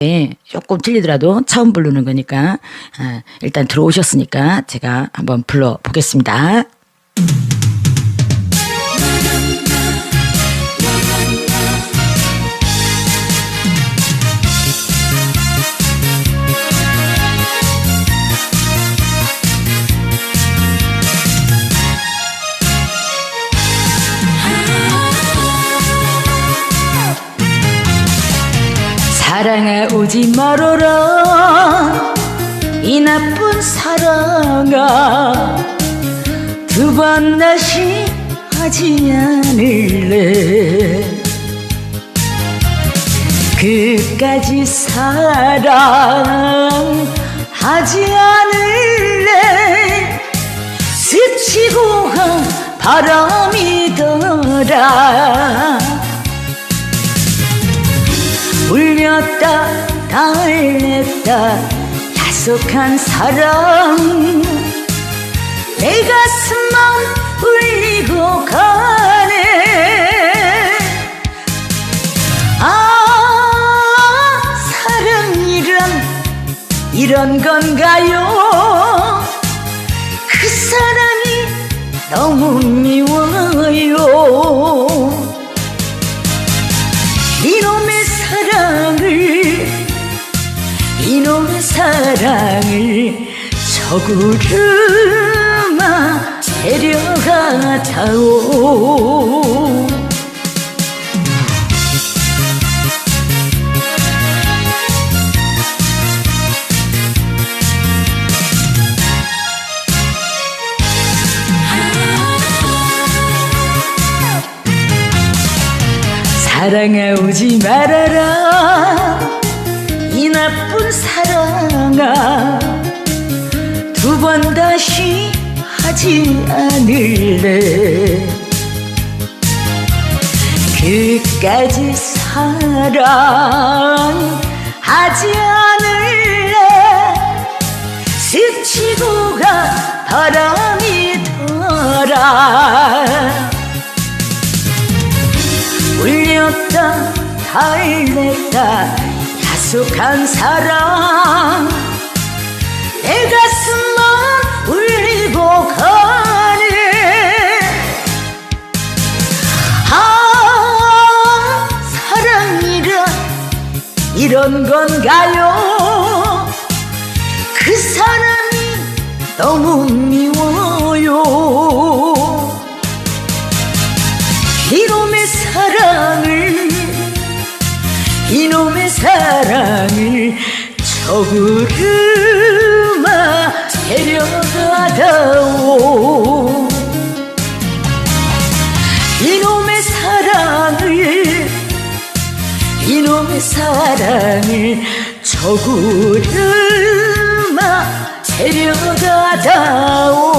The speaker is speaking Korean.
네, 조금 틀리더라도 처음 부르는 거니까 아, 일단 들어오셨으니까 제가 한번 불러 보겠습니다. 사랑아 오지 말아라. 이 나쁜 사랑아 두 번 다시 하지 않을래. 그까지 사랑하지 않을래. 스치고 간 바람이더라 울렸다 달랬다. 야속한 사랑. 내 가슴만 울리고 가네. 아 사랑이란 이런 건가요? 그 사랑이 너무 미워 사랑을 저구르마 데려가다오. 사랑아 오지 말아라 이 나쁜 사랑아 두 번 다시 하지 않을래? 그까지 사랑하지 않을래? 스치고 가 바람이 돌아. 울렸다 달랬다 야속한 사랑. 내 가슴만 울리고 가네. 아 사랑이란 이런 건가요? 그 사람이 너무 미워요. 이놈의 사랑을 이놈의 사랑을 저구르마 데려가다오. 이놈의 사랑을 이놈의 사랑을 저구르마 데려가다오